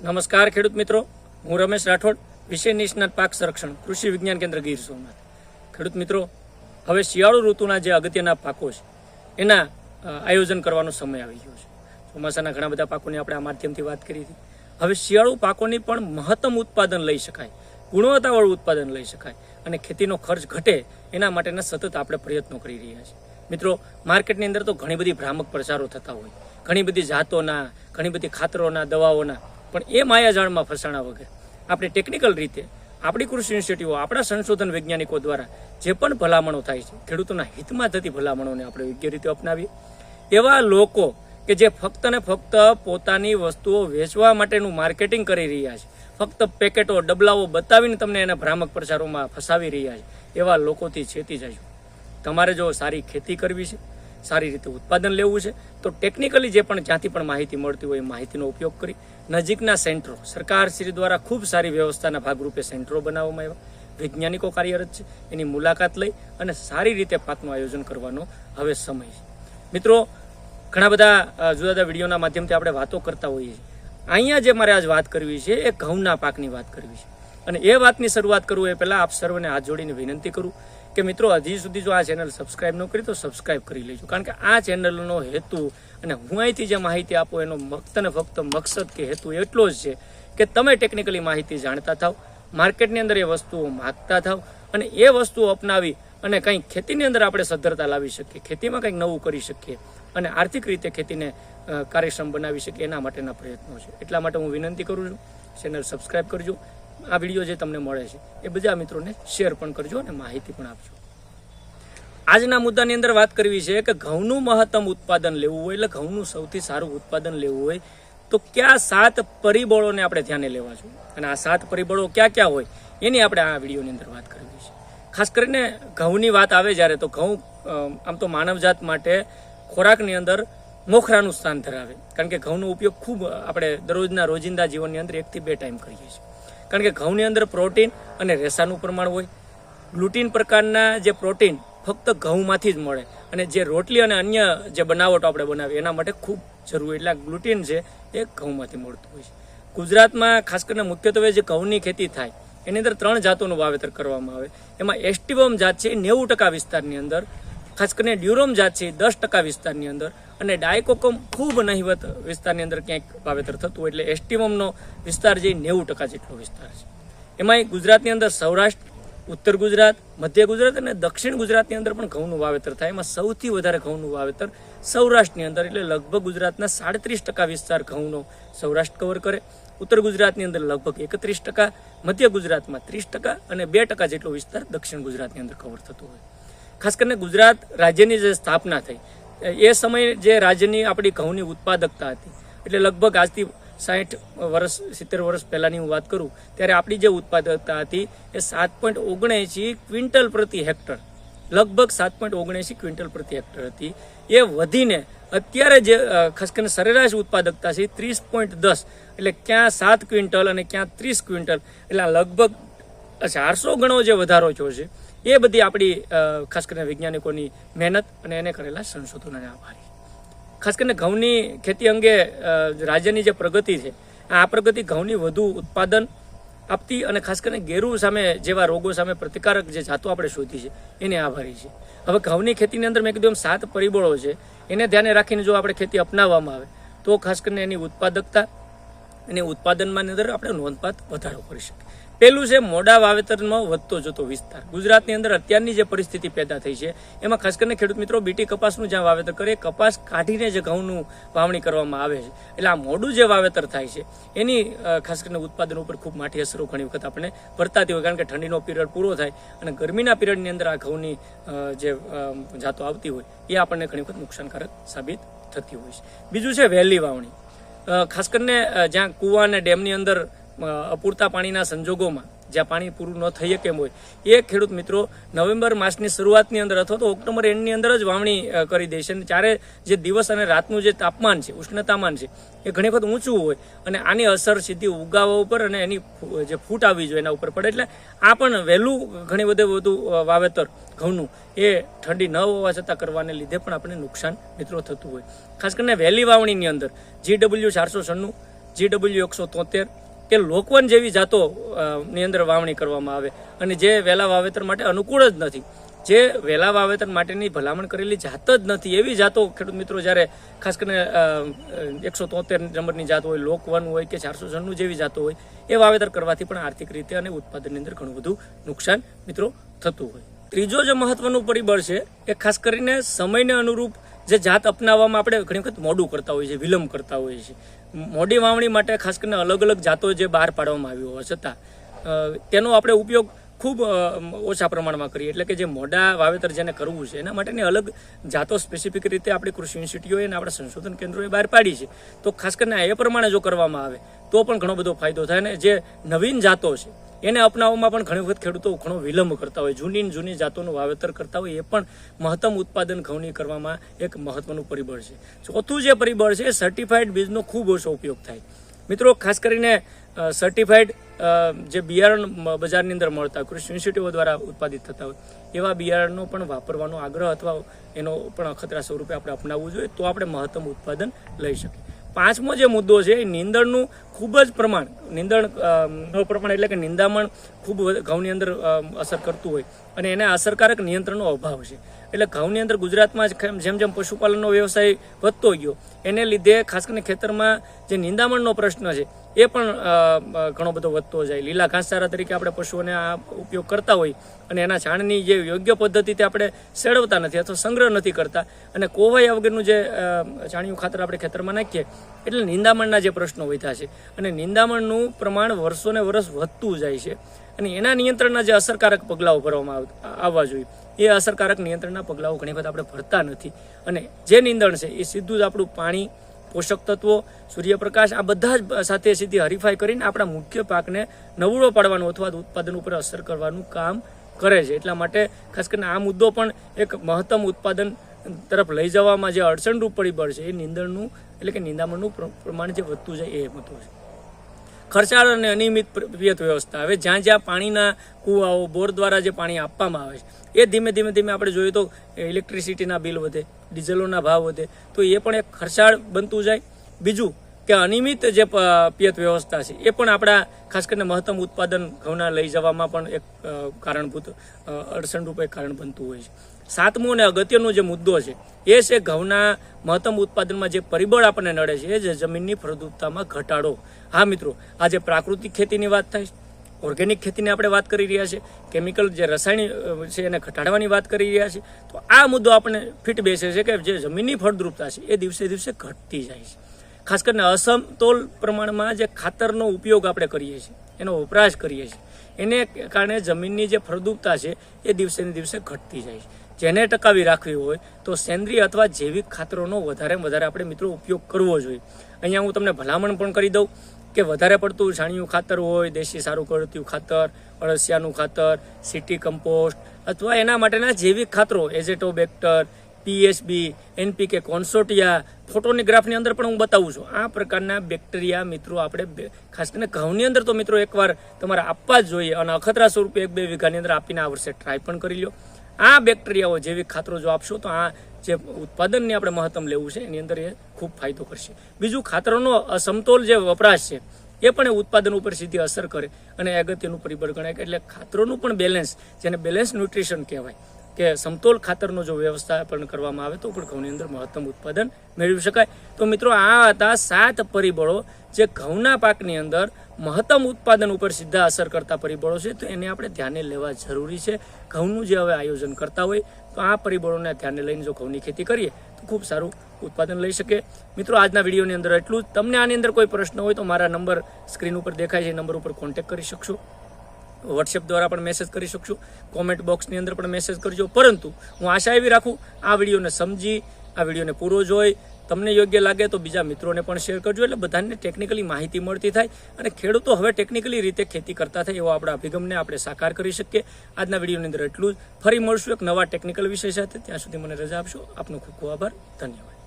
નમસ્કાર ખેડૂત મિત્રો. હું રમેશ રાઠોડ, વિષય નિષ્ણાત પાક સંરક્ષણ, કૃષિ વિજ્ઞાન કેન્દ્ર ગીર સોમનાથ. ખેડૂત મિત્રો, હવે શિયાળુ ઋતુના જે અગત્યના પાકો છે, એના આયોજન કરવાનો સમય આવી ગયો છે. ચોમાસાના ઘણા બધા પાકોની આપણે આ માધ્યમથી વાત કરી હતી. હવે શિયાળુ પાકોની પણ મહત્તમ ઉત્પાદન લઈ શકાય, ગુણવત્તાવાળું ઉત્પાદન લઈ શકાય અને ખેતીનો ખર્ચ ઘટે એના માટેના સતત આપણે પ્રયત્નો કરી રહ્યા છીએ. મિત્રો, માર્કેટની અંદર તો ઘણી બધી ભ્રામક પ્રચારો થતા હોય. ઘણી બધી જાતોના, ઘણી બધી ખાતરોના, દવાઓના પણ એ માયાજાળમાં ફસાણા વગર. આપણે ટેકનિકલ રીતે આપણી કૃષિ યુનિવર્સિટીઓ, આપણા સંશોધન વૈજ્ઞાનિકો દ્વારા જે પણ ભલામણો થાય છે, ખેડૂતોના હિતમાં થતી ભલામણોને આપણે યોગ્ય રીતે અપનાવીએ. એવા લોકો કે જે ફક્ત ને ફક્ત પોતાની વસ્તુઓ વેચવા માટેનું માર્કેટિંગ કરી રહ્યા છે, ફક્ત પેકેટો, ડબલાઓ બતાવીને તમને એના ભ્રામક પ્રચારોમાં ફસાવી રહ્યા છે, એવા લોકોથી છેતી જાય તમારે જો સારી ખેતી કરવી છે સારી રીતે ઉત્પાદન લેવું છે. તો ટેકનિકલી જે પણ જ્યાંથી પણ માહિતી મળતી હોય એ માહિતીનો ઉપયોગ કરી નજીકના સેન્ટરો સરકાર શ્રી દ્વારા ખૂબ સારી વ્યવસ્થાના ભાગરૂપે સેન્ટરો બનાવવામાં આવ્યા. વૈજ્ઞાનિકો કાર્યરત છે. એની મુલાકાત લઈ અને સારી રીતે પાકનું આયોજન કરવાનો હવે સમય છે. મિત્રો, ઘણા બધા જુદા જુદા વિડીયોના માધ્યમથી આપણે વાતો કરતા હોઈએ છીએ. અહીંયા જે મારે આજ વાત કરવી છે, એ ઘઉંના પાકની વાત કરવી છે. અને એ વાતની શરૂઆત કરું એ પહેલાં આપ સર્વને હાથ જોડીને વિનંતી કરું કે મિત્રો, હજી સુધી જો આ ચેનલ સબસ્ક્રાઈબ ન કરી, તો સબસ્ક્રાઈબ કરી લેજો. કારણ કે આ ચેનલનો હેતુ અને હું અહીંથી જે માહિતી આપું, એનો ફક્ત ને ફક્ત મકસદ કે હેતુ એટલો જ છે કે તમે ટેકનિકલી માહિતી જાણતા થાવ, માર્કેટની અંદર એ વસ્તુઓ માગતા થાવ અને એ વસ્તુઓ અપનાવી અને કંઈક ખેતીની અંદર આપણે સદ્ધરતા લાવી શકીએ, ખેતીમાં કંઈક નવું કરી શકીએ અને આર્થિક રીતે ખેતીને કાર્યક્ષમ બનાવી શકીએ, એના માટેના પ્રયત્નો છે. એટલા માટે હું વિનંતી કરું છું ચેનલ સબસ્ક્રાઈબ કરજો. આ વીડિયો જે તમને મળે છે, એ બધા મિત્રોને શેર પણ કરજો અને માહિતી પણ આપજો. આજના મુદ્દાની અંદર વાત કરવી છે કે ઘઉંનું મહત્તમ ઉત્પાદન લેવું હોય, એટલે ઘઉંનું સૌથી સારું ઉત્પાદન લેવું હોય, તો કયા સાત પરિબળોને આપણે ધ્યાને લેવા જોઈએ? અને આ સાત પરિબળો ક્યાં ક્યાં હોય, એની આપણે આ વિડીયોની અંદર વાત કરવી છે. ખાસ કરીને ઘઉંની વાત આવે જ્યારે તો ઘઉં આમ તો માનવજાત માટે ખોરાકની અંદર મોખરાનું સ્થાન ધરાવે. કારણ કે ઘઉંનો ઉપયોગ ખૂબ આપણે દરરોજના રોજિંદા જીવનની અંદર એકથી બે ટાઈમ કરીએ છીએ. કારણ કે ઘઉંની અંદર પ્રોટીન અને રેસાનું પ્રમાણ હોય. ગ્લુટીન પ્રકારના જે પ્રોટીન ફક્ત ઘઉંમાંથી જ મળે. અને જે રોટલી અને અન્ય જે બનાવટો આપણે બનાવીએ, એના માટે ખૂબ જરૂરી. એટલે આ ગ્લુટીન છે એ ઘઉંમાંથી મળતું હોય છે. ગુજરાતમાં ખાસ કરીને મુખ્યત્વે જે ઘઉંની ખેતી થાય, એની અંદર ત્રણ જાતોનું વાવેતર કરવામાં આવે. એમાં એસ્ટિવમ જાત છે નેવું ટકા વિસ્તારની અંદર. ખાસ કરીને ડ્યુરોમ જાત છે દસ ટકા વિસ્તારની અંદર અને ડાયકોકમ ખૂબ નહિવત વિસ્તારની અંદર ક્યાંક વાવેતર થતું એટલે એસ્ટિમમનો વિસ્તાર જે નેવું ટકા જેટલો વિસ્તાર છે. એમાંય ગુજરાતની અંદર સૌરાષ્ટ્ર, ઉત્તર ગુજરાત, મધ્ય ગુજરાત અને દક્ષિણ ગુજરાતની અંદર પણ ઘઉંનું વાવેતર થાય. એમાં સૌથી વધારે ઘઉંનું વાવેતર સૌરાષ્ટ્રની અંદર એટલે લગભગ ગુજરાતના સાડત્રીસ ટકા વિસ્તાર ઘઉંનો સૌરાષ્ટ્ર કવર કરે. ઉત્તર ગુજરાતની અંદર લગભગ એકત્રીસ ટકા, મધ્ય ગુજરાતમાં ત્રીસ ટકા અને બે ટકા જેટલો વિસ્તાર દક્ષિણ ગુજરાતની અંદર કવર થતો હોય. ખાસ કરીને ગુજરાત રાજ્યની જે સ્થાપના થઈ, એ સમયે જે રાજ્યની આપણી ઘઉંની ઉત્પાદકતા હતી, એટલે લગભગ આજથી સાઠ વર્ષ, સિત્તેર વર્ષ પહેલાંની હું વાત કરું, ત્યારે આપણી જે ઉત્પાદકતા હતી એ સાત પોઈન્ટ ઓગણએંશી ક્વિન્ટલ પ્રતિ હેક્ટર, લગભગ સાત પોઈન્ટ ઓગણએંશી ક્વિન્ટલ પ્રતિ હેક્ટર હતી. એ વધીને અત્યારે જે ખાસ કરીને સરેરાશ ઉત્પાદકતા છે ત્રીસ પોઈન્ટ દસ, એટલે ક્યાં સાત ક્વિન્ટલ અને ક્યાં ત્રીસ ક્વિન્ટલ, એટલે લગભગ ચારસો ગણો જે વધારો થયો છે એ બધી આપણી ખાસ કરીને વૈજ્ઞાનિકોની મહેનત અને એને કરેલા સંશોધનોને આભારી. ખાસ કરીને ઘઉંની ખેતી અંગે રાજ્યની જે પ્રગતિ છે, આ પ્રગતિ ઘઉંની વધુ ઉત્પાદન આપતી અને ખાસ કરીને ગેરુ સામે જેવા રોગો સામે પ્રતિકારક જે જાતો આપણે શોધી છે, એને આભારી છે. હવે ઘઉંની ખેતીની અંદર મેં કીધું એમ સાત પરિબળો છે, એને ધ્યાને રાખીને જો આપણે ખેતી અપનાવવામાં આવે, તો ખાસ કરીને એની ઉત્પાદકતા અને ઉત્પાદનમાં અંદર આપણે નોંધપાત્ર વધારો કરી શકીએ. પેલું છે મોડા વાવેતરમાં વધતો જતો વિસ્તાર. ગુજરાતની અંદર અત્યારની જે પરિસ્થિતિ પેદા થઈ છે, એમાં ખાસ કરીને ખેડૂત મિત્રો બીટી કપાસનું જ્યાં વાવેતર કરે, કપાસ કાઢીને જે ઘઉંનું વાવણી કરવામાં આવે છે. એટલે આ મોડું જે વાવેતર થાય છે, એની ખાસ કરીને ઉત્પાદન ઉપર ખૂબ માઠી અસરો ઘણી વખત આપણે વર્તાતી હોય. કારણ કે ઠંડીનો પિરિયડ પૂરો થાય અને ગરમીના પીરિયડની અંદર આ ઘઉંની જે જાતો આવતી હોય, એ આપણને ઘણી વખત નુકસાનકારક સાબિત થતી હોય છે. બીજું છે વહેલી વાવણી. ખાસ કરીને જ્યાં કૂવા અને ડેમની અંદર અપૂરતા પાણીના સંજોગોમાં, જ્યાં પાણી પૂરું ન થઈ શકે એમ હોય. એ ખેડૂત મિત્રો નવેમ્બર માસની શરૂઆતની અંદર અથવા તો ઓક્ટોબર એન્ડની અંદર જ વાવણી કરી દે છે. અને ત્યારે જે દિવસ અને રાતનું જે તાપમાન છે, ઉષ્ણતામાન છે, એ ઘણી વખત ઊંચું હોય અને આની અસર સીધી ઉગાવા ઉપર અને એની જે ફૂટ આવી જોઈએ એના ઉપર પડે. એટલે આ પણ વહેલું ઘણી બધે વધુ વાવેતર ઘઉંનું, એ ઠંડી ન હોવા છતાં કરવાને લીધે પણ આપણને નુકસાન મિત્રો થતું હોય. ખાસ કરીને વહેલી વાવણીની અંદર જીડબલ્યુ ચારસો છન્નું જીડબલ્યુ એકસો તોતેર કે લોકવન જેવી જાતો ની અંદર વાવણી કરવામાં આવે. અને જે વહેલા વાવેતર માટે અનુકૂળ જ નથી. જે વહેલા વાવેતર માટેની ભલામણ કરેલી જાત જ નથી. એવી જાતો, ખેડૂત મિત્રો, જ્યારે ખાસ કરીને એકસો તોતેર નંબરની જાત હોય લોક વન હોય કે ચારસો છન્નું જેવી જાતો હોય, એ વાવેતર કરવાથી પણ આર્થિક રીતે અને ઉત્પાદનની અંદર ઘણું બધું નુકસાન મિત્રો થતું હોય. ત્રીજો જે મહત્વનું પરિબળ છે, એ ખાસ કરીને સમયને અનુરૂપ જે જાત અપનાવવામાં આપણે ઘણી વખત મોડું કરતા હોઈએ છીએ, વિલંબ કરતા હોઈએ છીએ. મોડી વાવણી માટે ખાસ કરીને અલગ અલગ જાતો જે બહાર પાડવામાં આવી હોવા છતાં તેનો આપણે ઉપયોગ ખૂબ ઓછા પ્રમાણમાં કરીએ. એટલે કે જે મોડા વાવેતર જેને કરવું છે, એના માટેની અલગ જાતો સ્પેસિફિક રીતે આપણી કૃષિ યુનિવર્સિટીઓએ અને આપણા સંશોધન કેન્દ્રોએ બહાર પાડી છે. તો ખાસ કરીને એ પ્રમાણે જો કરવામાં આવે, તો પણ ઘણો બધો ફાયદો થાય અને જે નવીન જાતો છે એને અપનાવવામાં પણ ઘણી વખત ખેડૂતો ઘણો વિલંબ કરતા હોય. જૂની જૂની જાતોનું વાવેતર કરતા હોય, એ પણ મહત્તમ ઉત્પાદન ઘઉંની કરવામાં એક મહત્વનું પરિબળ છે. ચોથું જે પરિબળ છે સર્ટિફાઈડ બીજનો ખૂબ ઓછો ઉપયોગ થાય. મિત્રો, ખાસ કરીને સર્ટિફાઈડ જે બિયારણ બજારની અંદર મળતા, કૃષિ યુનિવર્સિટીઓ દ્વારા ઉત્પાદિત થતા હોય, એવા બિયારણનો પણ વાપરવાનો આગ્રહ અથવા એનો પણ અખતરા સ્વરૂપે આપણે અપનાવવું જોઈએ, તો આપણે મહત્તમ ઉત્પાદન લઈ શકીએ. પાંચમો જે મુદ્દો છે, એ નીંદણનું ખૂબ જ પ્રમાણ, નીંદણ નો પ્રમાણ એટલે કે નિંદામણ ખૂબ ઘઉંની અંદર અસર કરતું હોય અને એને અસરકારક નિયંત્રણનો અભાવ છે. એટલે ઘઉંની અંદર ગુજરાતમાં જ જેમ જેમ પશુપાલનનો વ્યવસાય વધતો ગયો, એને લીધે ખાસ કરીને ખેતરમાં જે નિંદામણનો પ્રશ્ન છે એ પણ ઘણો બધો વધતો જાય. લીલા ઘાસચારા તરીકે આપણે પશુઓને આ ઉપયોગ કરતા હોય અને એના છાણની જે યોગ્ય પદ્ધતિથી આપણે સેળવતા નથી અથવા સંગ્રહ નથી કરતા. અને કોવાયા વગરનું જે છાણિયું ખાતર આપણે ખેતરમાં નાખીએ, એટલે નિંદામણના જે પ્રશ્નો વધ્યા છે. અને નિંદામણનું પ્રમાણ વર્ષોને વર્ષ વધતું જાય છે. અને એના નિયંત્રણના જે અસરકારક પગલાઓ ભરવામાં આવ- આવવા જોઈએ. એ અસરકારક નિયંત્રણના પગલાઓ ઘણી વખત આપણે ભરતા નથી. અને જે નિંદણ છે એ સીધું જ આપણું પાણી પોષક તત્વો, સૂર્યપ્રકાશ, આ બધા જ સાથે સીધી હરીફાઈ કરીને આપણા મુખ્ય પાકને નવડો પાડવાનું અથવા ઉત્પાદન ઉપર અસર કરવાનું કામ કરે છે. એટલા માટે ખાસ કરીને આ મુદ્દો પણ એક મહત્તમ ઉત્પાદન તરફ લઈ જવામાં જે અડચણરૂપ પરિબળ છે, એ નિંદણનું એટલે કે નિંદામણનું પ્રમાણ જે વધતું જાય એ મહત્વ છે. ખર્ચાળ અને અનિયમિત પિયત વ્યવસ્થા. હવે જ્યાં જ્યાં પાણીના કૂવાઓ, બોર દ્વારા જે પાણી આપવામાં આવે છે, એ ધીમે ધીમે ધીમે આપણે જોઈએ તો ઇલેક્ટ્રિસિટીના બિલ વધે ડીઝલોના ભાવ વધે, તો એ પણ એક ખર્ચાળ બનતું જાય. બીજું કે અનિયમિત જે પિયત વ્યવસ્થા છે, એ પણ આપણા ખાસ કરીને મહત્તમ ઉત્પાદન ઘઉંના લઈ જવામાં પણ એક કારણભૂત અડચણરૂપ એક કારણ બનતું હોય છે. સાતમો અને અગત્યનો જે મુદ્દો છે, એ છે ઘઉંના મહત્તમ ઉત્પાદનમાં જે પરિબળ આપણને નડે છે, એ જે જમીનની ફળદ્રુપતામાં ઘટાડો. હા, મિત્રો આજે પ્રાકૃતિક ખેતીની વાત થાય છે, ઓર્ગેનિક ખેતીની આપણે વાત કરી રહ્યા છીએ, કેમિકલ જે રસાયણિક છે એને ઘટાડવાની વાત કરી રહ્યા છીએ, તો આ મુદ્દો આપણને ફિટ બેસે છે કે જે જમીનની ફળદ્રુપતા છે, એ દિવસે દિવસે ઘટતી જાય છે. ખાસ કરીને અસમતોલ પ્રમાણમાં જે ખાતરનો ઉપયોગ આપણે કરીએ છીએ, એનો વપરાશ કરીએ છીએ, એને કારણે જમીનની જે ફળદ્રુપતા છે એ દિવસે ને દિવસે ઘટતી જાય છે. જેને ટકાવી રાખવી હોય તો સેન્દ્રિય અથવા જૈવિક ખાતરોનો વધારે વધારે આપણે મિત્રો ઉપયોગ કરવો જોઈએ. અહીંયા હું તમને ભલામણ પણ કરી દઉં કે વધારે પડતું છાણિયું ખાતર હોય, દેશી સારું કરતું ખાતર, અળસિયાનું ખાતર, સિટી કમ્પોસ્ટ અથવા એના માટેના જૈવિક ખાતરો, એઝેટોબેક્ટર પીએસબી, એનપીકે, કોન્સોટિયા, ફોટોનિગ્રાફની અંદર પણ હું બતાવું છું. આ પ્રકારના બેક્ટેરિયા મિત્રો આપણે ખાસ કરીને ઘઉંની અંદર તો મિત્રો એકવાર તમારે આપવા જ જોઈએ. અને અખતરા સ્વરૂપે એક બે વીઘાની અંદર આપીને આ વર્ષે ટ્રાય પણ કરી લો આ બેક્ટેરિયાઓ જૈવિક ખાતરો જો આપશો તો આ જે ઉત્પાદનને આપણે મહત્તમ લેવું છે, એની અંદર એ ખૂબ ફાયદો કરશે. બીજું ખાતરોનો અસમતોલ જે વપરાશ છે, એ પણ એ ઉત્પાદન ઉપર સીધી અસર કરે. અને અગત્યનું પરિબળ ગણાય એટલે ખાતરોનું પણ બેલેન્સ જેને બેલેન્સ ન્યુટ્રિશન કહેવાય. કે સમતોલ ખાતરનો જો વ્યવસ્થાપન કરવામાં આવે તો પણ ઘઉંની અંદર મહત્તમ ઉત્પાદન મેળવી શકાય. તો મિત્રો, આ હતા સાત પરિબળો જે ઘઉંના પાકની અંદર મહત્તમ ઉત્પાદન ઉપર સીધા અસર કરતા પરિબળો છે. તો એને આપણે ધ્યાને લેવા જરૂરી છે. ઘઉંનું જે હવે આયોજન કરતા હોય, તો આ પરિબળોને ધ્યાને લઈને જો ઘઉંની ખેતી કરીએ, તો ખૂબ સારું ઉત્પાદન લઈ શકે. મિત્રો, આજના વિડીયોની અંદર એટલું જ. તમને આની અંદર કોઈ પ્રશ્ન હોય તો મારા નંબર સ્ક્રીન ઉપર દેખાય છે. નંબર ઉપર કોન્ટેક્ટ કરી શકશો. વોટ્સએપ દ્વારા પણ મેસેજ કરી શકશો. કોમેન્ટ બોક્સની અંદર પણ મેસેજ કરજો. પરંતુ હું આશા એવી રાખું, આ વિડીયોને સમજી, આ વિડીયોને પૂરો જોઈ. તમને યોગ્ય લાગે તો બીજા મિત્રોને પણ શેર કરજો. એટલે બધાને ટેકનિકલી માહિતી મળતી થાય અને ખેડૂતો હવે ટેકનિકલી રીતે ખેતી કરતા થાય એવો આપણા અભિગમને આપણે સાકાર કરી શકીએ. આજના વિડીયોની અંદર એટલું જ. ફરી મળશું એક નવા ટેકનિકલ વિષય સાથે. ત્યાં સુધી મને રજા આપશો. આપનો ખૂબ ખૂબ આભાર. ધન્યવાદ.